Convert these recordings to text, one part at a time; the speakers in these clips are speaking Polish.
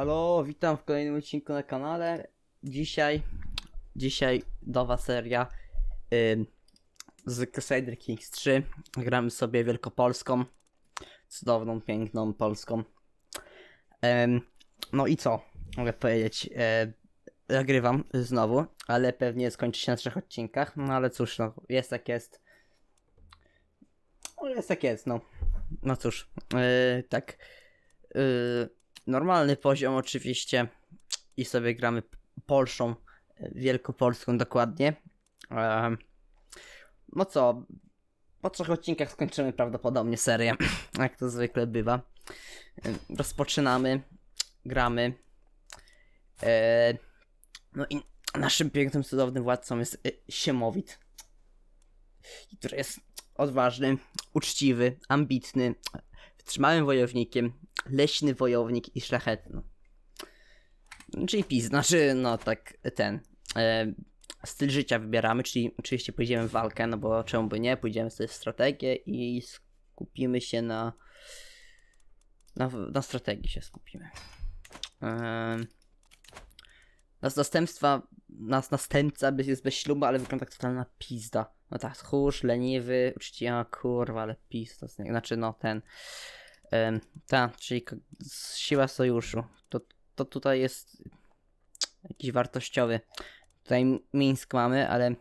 Halo, witam w kolejnym odcinku na kanale. Dzisiaj, dzisiaj nowa seria ym, z Crusader Kings 3. Gramy sobie wielkopolską, cudowną, piękną polską. Ym, no i co mogę powiedzieć? E, nagrywam znowu, ale pewnie skończy się na trzech odcinkach. No ale cóż, no, jest jak jest. No, jest jak jest, no. No cóż, yy, tak. Yy, normalny poziom oczywiście i sobie gramy Polszą, yy, wielkopolską dokładnie. No co, po trzech odcinkach skończymy prawdopodobnie serię, jak to zwykle bywa. Rozpoczynamy, gramy. Yy, no i naszym pięknym, cudownym władcą jest yy, Siemowit, który jest odważny, uczciwy, ambitny, wytrzymałym wojownikiem, leśny wojownik i szlachetny. Czyli PiS, znaczy, no tak, ten. E, styl życia wybieramy, czyli oczywiście pójdziemy w walkę, no bo czemu by nie, pójdziemy sobie w strategię i skupimy się na. Na, na strategii się skupimy. Nas zastępstwa, nas następca jest bez ślubu, ale wygląda jak totalna pizda. No tak, tchórz, leniwy, uczciwy, a kurwa, ale niego. znaczy no ten. Ym, ta, czyli siła sojuszu. To, to tutaj jest jakiś wartościowy. Tutaj Mińsk mamy, ale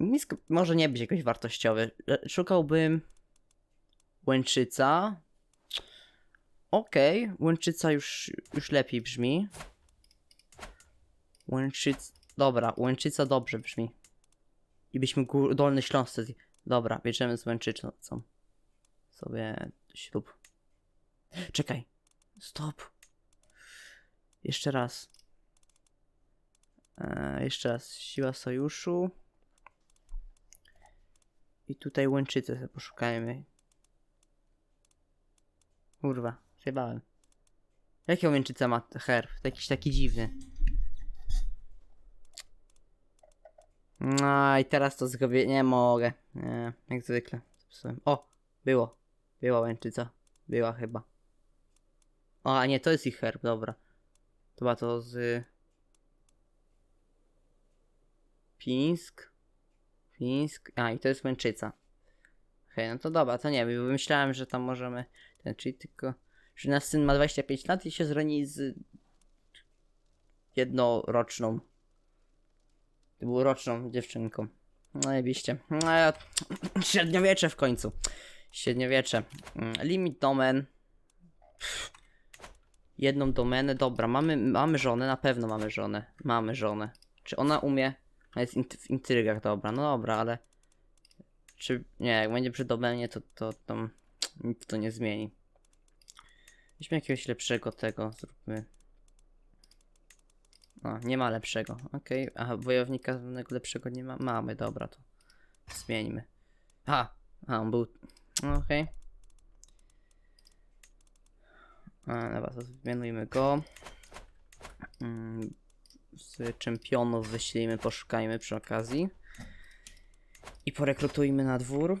Mińsk może nie być jakoś wartościowy. Szukałbym Łęczyca. Okej, Łęczyca już, już lepiej brzmi. Łęczyc... Dobra, Łęczyca dobrze brzmi. I byśmy gór... Dolny Śląsk... Dobra, bierzemy z Łęczycą sobie ślub. Czekaj. Stop. Jeszcze raz. E, jeszcze raz. Siła sojuszu. I tutaj łęczycę poszukajmy. Kurwa, zjebałem. Jakie łęczyca ma herb? Jakiś taki dziwny. No i teraz to zrobię. Nie mogę. Nie, jak zwykle. O! Było. Była łęczyca. Była chyba. O, a nie, to jest ich herb, dobra. To była to z... Pińsk. Pińsk. A, i to jest łęczyca. Okej, no to dobra, to nie wiem, myślałem, że tam możemy... Ten, czyli tylko... Że nasz syn ma 25 lat i się zrani z... Jednoroczną. Dwuroczną dziewczynką. No jebiście. No, ja... Średniowiecze w końcu. Średniowiecze. Mm, Limit domen. Jedną domenę. Dobra, mamy, mamy żonę, na pewno mamy żonę. Mamy żonę. Czy ona umie? Ona jest int- w intrygach, dobra, no dobra, ale. Czy. Nie, jak będzie przy domenie, to, to tam nic to nie zmieni. Weźmy jakiegoś lepszego tego, zróbmy. O, nie ma lepszego. Okej, a wojownika żadnego lepszego nie ma. Mamy, dobra, to zmieńmy. A, a on był Okej. Okay. Dobra, to zmianujmy go. Mm, Z czempionów wyślijmy, poszukajmy przy okazji. I porekrutujmy na dwór.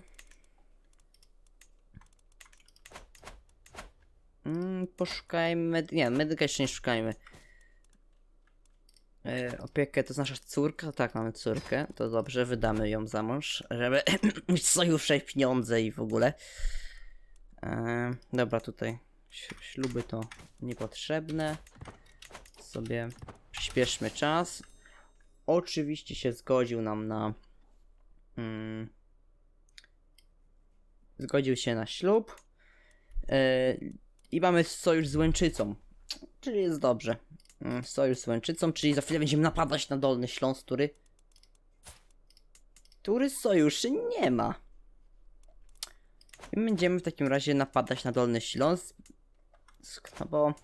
Mm, poszukajmy. Nie, medyka jeszcze nie szukajmy. E, opiekę to nasza córka? Tak, mamy córkę. To dobrze, wydamy ją za mąż, żeby mieć sojusze, pieniądze i w ogóle. E, dobra, tutaj śluby to niepotrzebne. Sobie przyspieszmy czas. Oczywiście się zgodził nam na. Mm, zgodził się na ślub. E, I mamy sojusz z Łęczycą. Czyli jest dobrze. Mm, Sojusz z Łęczycą, czyli za chwilę będziemy napadać na Dolny Śląsk, który... Który sojuszy nie ma. I będziemy w takim razie napadać na Dolny Śląsk. No bo...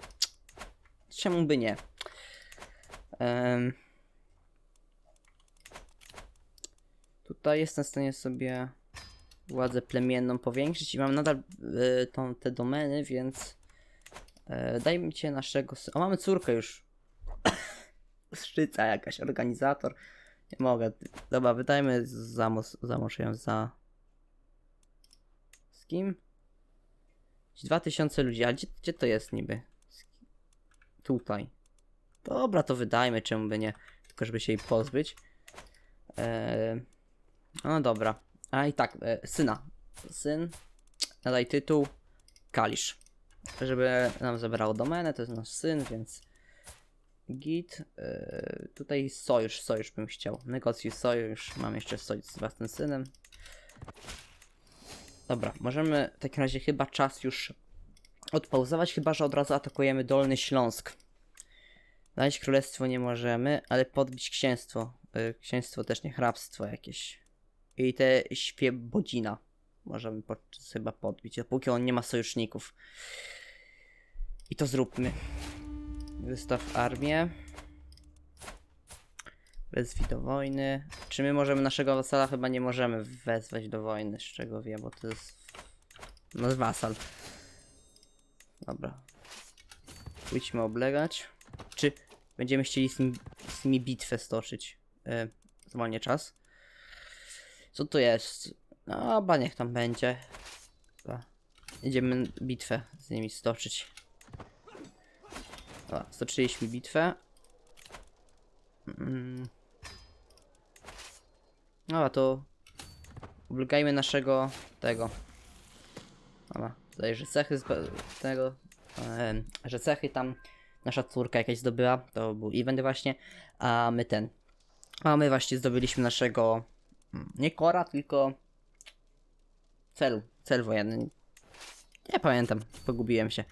Czemu by nie? Em, Tutaj jestem w stanie sobie władzę plemienną powiększyć i mam nadal y, tą, te domeny, więc e, daj mi cię naszego. O, mamy córkę już. Szczyca jakaś, organizator. Nie mogę. Dobra, wydajmy za, mos- za mąż ją za... Z kim? 2000 ludzi, a gdzie, gdzie to jest niby? tutaj. Dobra, to wydajmy, czemu by nie. Tylko żeby się jej pozbyć. Eee, no dobra. A i tak, e, syna. Syn. Nadaj tytuł. Kalisz. Żeby nam zabrało domenę, to jest nasz syn, więc. Git. E, tutaj sojusz, sojusz bym chciał. Negocjuj sojusz. Mam jeszcze sojusz z własnym synem. Dobra, możemy w takim razie chyba czas już odpauzować, chyba że od razu atakujemy Dolny Śląsk. Dać królestwo nie możemy, ale podbić księstwo. Y, księstwo też nie, hrabstwo jakieś. I te świebodzina możemy chyba podbić, dopóki on nie ma sojuszników. I to zróbmy. Wystaw armię. Wezwij do wojny. Czy my możemy naszego wasala? Chyba nie możemy wezwać do wojny, z czego wiem, bo to jest... No jest wasal. Dobra. Pójdźmy oblegać. Czy będziemy chcieli z, z nimi bitwę stoczyć? Yy, zwolnię czas. Co tu jest? No, chyba niech tam będzie. Dobra. Idziemy bitwę z nimi stoczyć. Dobra, stoczyliśmy bitwę. Mm. Dobra, to oblegajmy naszego tego. Dobra, tutaj, że cechy z tego, em, że cechy tam nasza córka jakaś zdobyła, to był event właśnie, a my ten, a my właśnie zdobyliśmy naszego, mm, nie kora, tylko celu, cel wojenny. Nie pamiętam, pogubiłem się.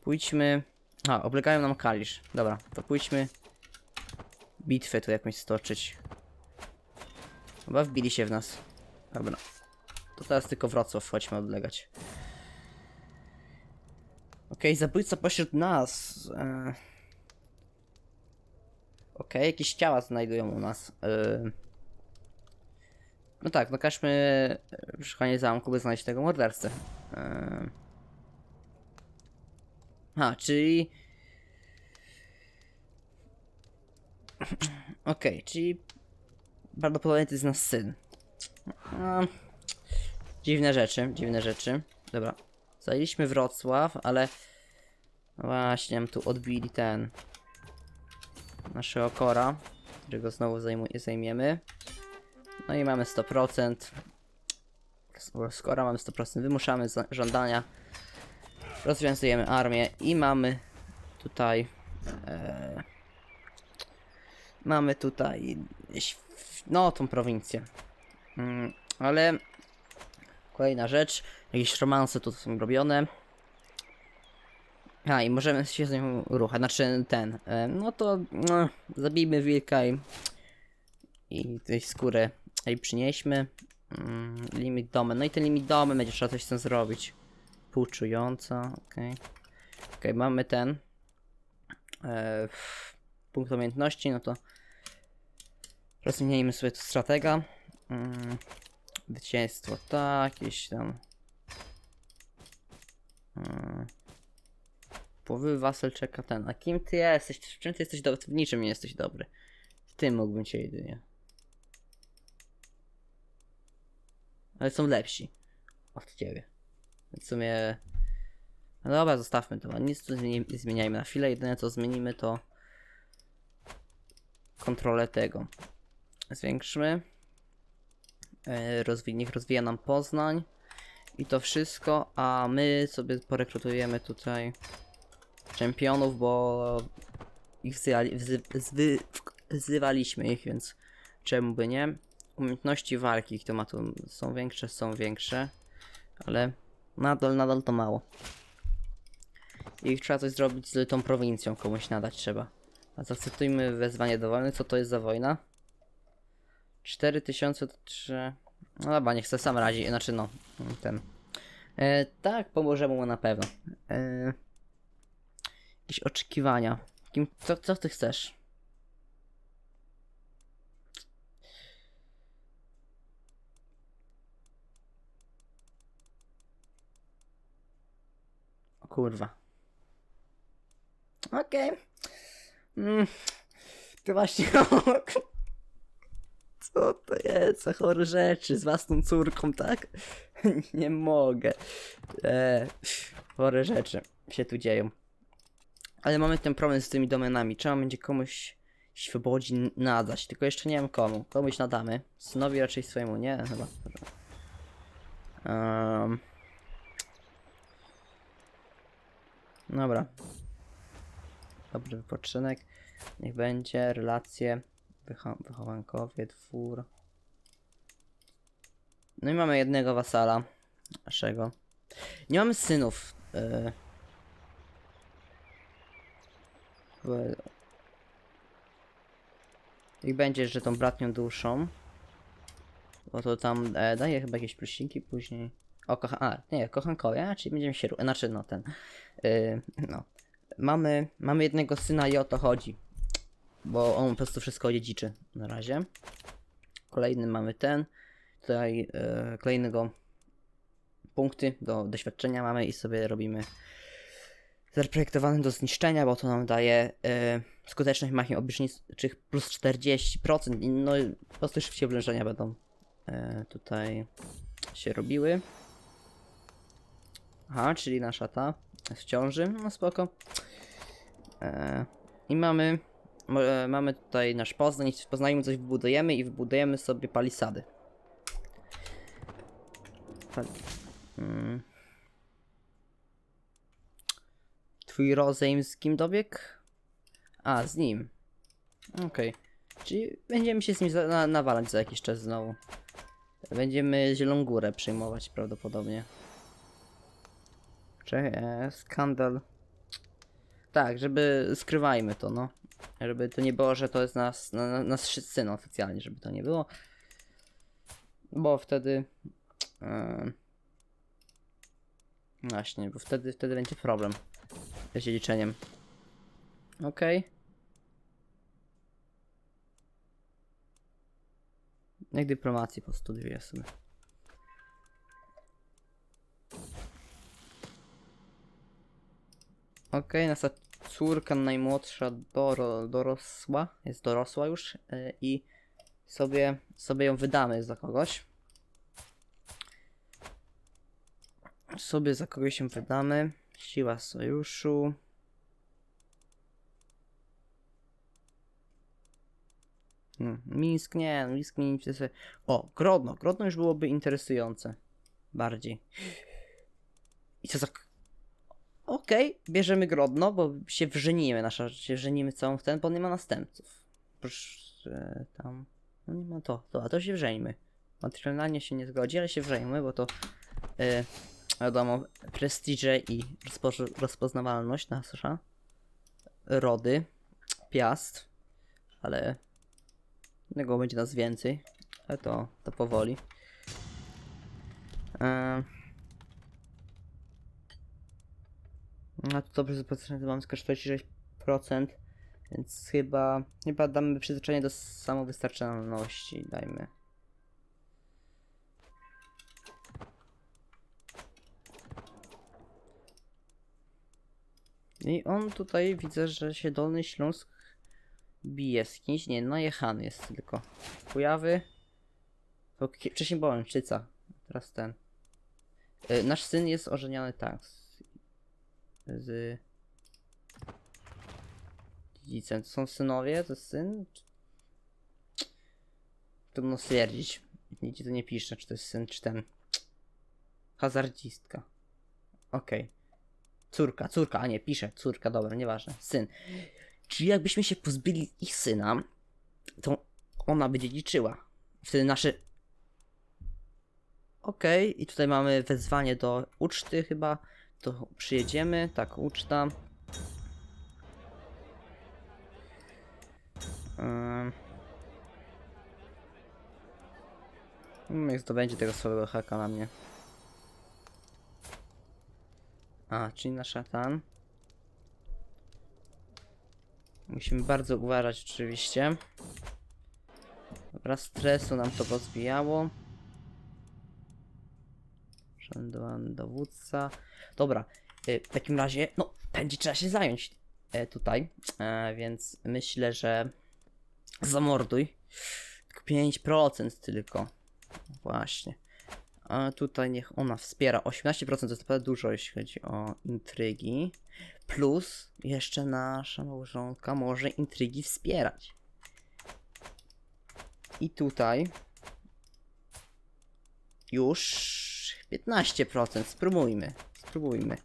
Pójdźmy, a, oblegają nam Kalisz, dobra, to pójdźmy bitwę tu jakąś stoczyć. Chyba wbili się w nas. Dobra. To teraz tylko Wrocław chodźmy odlegać. Okej, zabójca pośród nas. E... Okej, jakieś ciała znajdują u nas. E... No tak, nakażmy e, szukanie zamku, by znaleźć tego mordercę. E... A, czyli... Okej, czyli prawdopodobnie to jest nasz syn. No, dziwne rzeczy, dziwne rzeczy. Dobra. Zajęliśmy Wrocław, ale no właśnie nam tu odbili ten naszego kora, którego znowu zajmiemy. No i mamy 100%. Skoro mamy 100%, wymuszamy za- żądania. Rozwiązujemy armię i mamy tutaj e, mamy tutaj no tą prowincję. Mm, ale kolejna rzecz, jakieś romanse tu są robione. A i możemy się z nią ruchać, znaczy ten, e, no to no, zabijmy wilka i, i tej skórę jej przynieśmy. Mm, limit domy, no i ten limit domy będzie trzeba coś z tym zrobić. Półczująca, okej. Okej, mamy ten. E, punkt umiejętności, no to Rozwiniemy sobie tu stratega. Mm, Zwycięstwo, tak, jakieś tam. Mm. Wasel czeka ten. A kim ty jesteś? W czym ty jesteś dobry? W niczym nie jesteś dobry. W tym mógłbym cię jedynie. Ale są lepsi od ciebie. Więc w sumie. No dobra, zostawmy to. Nic tu nie zmieniajmy na chwilę. Jedyne co zmienimy to kontrolę tego. Zwiększmy. Rozwij, niech rozwija nam Poznań. I to wszystko, a my sobie porekrutujemy tutaj czempionów, bo ich wzywaliśmy ich, więc czemu by nie? Umiejętności walki, to ma tu, są większe, są większe, ale nadal, nadal to mało. I trzeba coś zrobić z tą prowincją, komuś nadać trzeba. A zaakceptujmy wezwanie do wojny, co to jest za wojna? 4000 to 3. No dobra, niech se sam radzi. Znaczy, no, ten. E, tak, pomożemy mu na pewno. E, jakieś oczekiwania. Kim, co, co ty chcesz? Kurwa. Okej. Mm, ty właśnie. Co to jest za chore rzeczy z własną córką, tak? Nie mogę. E, chore rzeczy się tu dzieją. Ale mamy ten problem z tymi domenami. Trzeba będzie komuś świobodzi nadać. Tylko jeszcze nie wiem komu. Komuś nadamy. Synowi raczej swojemu, nie? Chyba. Um. Dobra. Dobry wypoczynek. Niech będzie. Relacje. Wycho wychowankowie, dwór. No i mamy jednego wasala. Naszego. Nie mamy synów. Yy. Niech będzie, że tą bratnią duszą. Bo to tam e, daje chyba jakieś plusiki później. O. A, nie, kochankowie, czyli będziemy się... Znaczy, no ten... Yy, no. Mamy, mamy jednego syna i o to chodzi. Bo on po prostu wszystko dziedziczy na razie. Kolejny mamy ten. Tutaj e, kolejnego punkty do doświadczenia mamy i sobie robimy zaprojektowany do zniszczenia, bo to nam daje e, skuteczność machin obliczniczych plus 40%. i No po prostu szybciej oblężenia będą e, tutaj się robiły. Aha, czyli nasza ta w ciąży, no spoko. E, I mamy, e, mamy tutaj nasz Poznań, w Poznaniu coś wybudujemy i wybudujemy sobie palisady. Pal- mm. Twój rozejm z kim dobieg? A, z nim. Okej. Czyli będziemy się z nim na, nawalać za jakiś czas znowu. Będziemy Zieloną Górę przejmować prawdopodobnie. Czekaj, skandal. Tak, żeby skrywajmy to, no. Żeby to nie było, że to jest nas, na, na, nasz syn oficjalnie, żeby to nie było. Bo wtedy. E, właśnie, bo wtedy, wtedy będzie problem z liczeniem. Okej. Jak dyplomacji postudiuję sobie. Okej, nasza córka najmłodsza doro, dorosła, jest dorosła już yy, i sobie, sobie ją wydamy za kogoś. Sobie za kogoś się wydamy. Siła sojuszu. Hmm, Mińsk nie, Mińsk nie interesuje. O, Grodno, Grodno już byłoby interesujące. Bardziej. I co za... Okej, bierzemy Grodno, bo się wżenimy, nasza, się wżenimy całą w ten, bo nie ma następców. Proszę, tam... No nie ma to, to, a to się wżeńmy. Materialnie się nie zgodzi, ale się wżeńmy, bo to... Yy, wiadomo, prestiże i rozpo- rozpoznawalność nasza. Rody, piast, ale tego będzie nas więcej, ale to, to powoli. Eee. No to dobrze zapotrzebowanie mam tylko 46%, więc chyba, chyba damy przyzwyczajenie do samowystarczalności, dajmy. I on tutaj widzę, że się Dolny Śląsk bije z kimś. Nie, najechany jest tylko. Ki- Wcześniej była Łęczyca. Teraz ten. Y, nasz syn jest ożeniony tak. Z. dziedzicem. To są synowie? To jest syn? Trudno stwierdzić. Nigdzie to nie pisze, czy to jest syn, czy ten. Hazardzistka. Okej. Córka, córka, a nie, pisze, córka, dobra, nieważne, syn. Czyli jakbyśmy się pozbyli ich syna, to ona by dziedziczyła. Wtedy nasze... Okej, i tutaj mamy wezwanie do uczty chyba, to przyjedziemy, tak, uczta. Ym. Niech zdobędzie tego swojego haka na mnie. A, czyli na szatan. Musimy bardzo uważać oczywiście. Dobra, stresu nam to pozbijało. Dowódca. Dobra, y, w takim razie, no, będzie trzeba się zająć e, tutaj, e, więc myślę, że zamorduj. Tylko 5% tylko. Właśnie. A tutaj niech ona wspiera. 18% to jest naprawdę dużo, jeśli chodzi o intrygi. Plus jeszcze nasza małżonka może intrygi wspierać. I tutaj już 15%. Spróbujmy. Spróbujmy.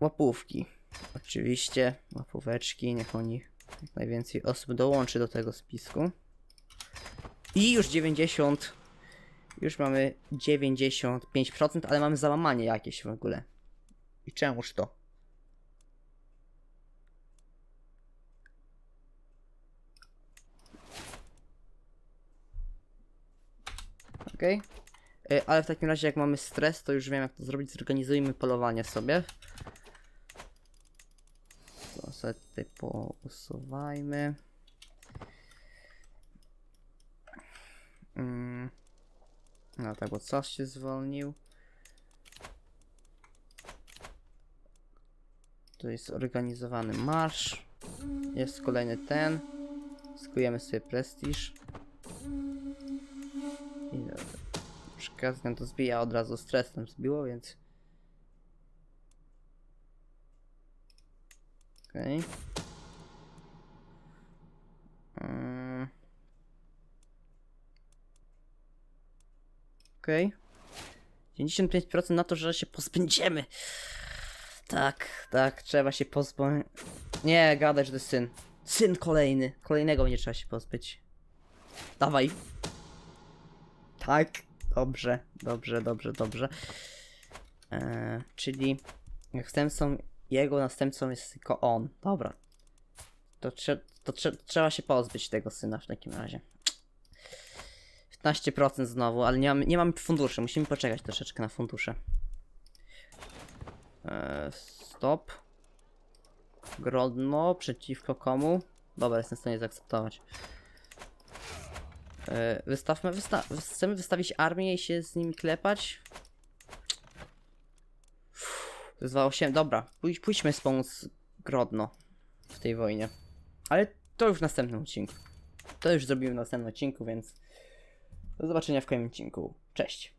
Łapówki. Oczywiście, łapóweczki, niech oni jak najwięcej osób dołączy do tego spisku. I już 90. Już mamy 95%, ale mamy załamanie jakieś w ogóle. I czemuż to? Y, Ale w takim razie, jak mamy stres, to już wiem, jak to zrobić. Zorganizujmy polowanie sobie. To sobie tutaj pousuwajmy. Mm. No tak, bo coś się zwolnił. Tu jest zorganizowany marsz. Jest kolejny ten. Skujemy sobie prestiż. Przekazem to zbija od razu stres nam zbiło, więc. Okej. Okay. Mm. Okej. 95% na to, że się pozbędziemy. Tak, tak, trzeba się pozbyć. Nie, gadaj, że to syn. Syn kolejny. Kolejnego będzie trzeba się pozbyć. Dawaj. Tak. Dobrze, dobrze, dobrze, dobrze. Eee, czyli następcą, jego następcą jest tylko on. Dobra. To, trze to trze trzeba się pozbyć tego syna w takim razie. 15% znowu, ale nie mamy, nie mamy funduszy. Musimy poczekać troszeczkę na fundusze. Eee, stop. Grodno przeciwko komu? Dobra, jestem w stanie zaakceptować. Eee, wystawmy, wysta chcemy wystawić armię i się z nimi klepać? Jest 8. Dobra, pójdź, pójdźmy wspomóc Grodno w tej wojnie. Ale to już w następnym odcinku. To już zrobimy w następnym odcinku, więc do zobaczenia w kolejnym odcinku. Cześć.